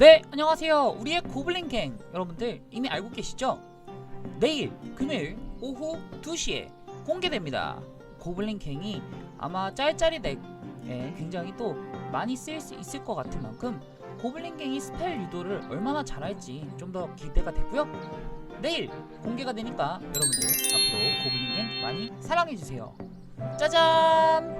네, 안녕하세요. 우리의 고블린갱 여러분들 이미 알고 계시죠? 내일 금요일 오후 2시에 공개됩니다. 고블린갱이 아마 짤짤이 덱에 예, 굉장히 또 많이 쓰일 수 있을 것 같은 만큼 고블린갱이 스펠 유도를 얼마나 잘할지 좀 더 기대가 되고요. 내일 공개가 되니까 여러분들 앞으로 고블린갱 많이 사랑해주세요. 짜잔!